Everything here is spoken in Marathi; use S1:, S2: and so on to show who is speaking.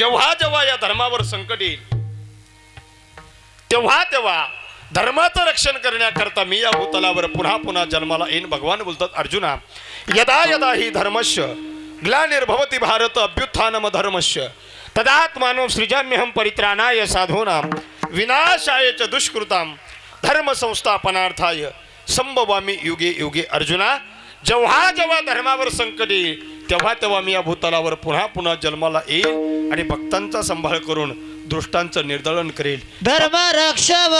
S1: जेव्हा जेव्हा या धर्मावर संकट येईल तेव्हा तेव्हा धर्माचं रक्षण करण्याकरता मी या भूतलावर पुन्हा पुन्हा जन्माला येईन. भगवान बोलतात अर्जुना यदा यदा ही धर्मस्य ग्लानिर्भवती भारत अभ्युत्थानम धर्मस्य तदात्मानो सृजाम्यहम परित्राणाय साधूनां विनाशाय च दुष्कृताम धर्म संस्थापनार्थाय संभवामी युगे युगे. अर्जुना जेव्हा जेव्हा धर्मावर संकट येईल तेव्हा तेव्हा मी या भूतलावर पुन्हा पुन्हा जन्माला येईल आणि भक्तांचा सांभाळ करून दृष्टांचं निर्दळन करेल
S2: धर्म रक्षव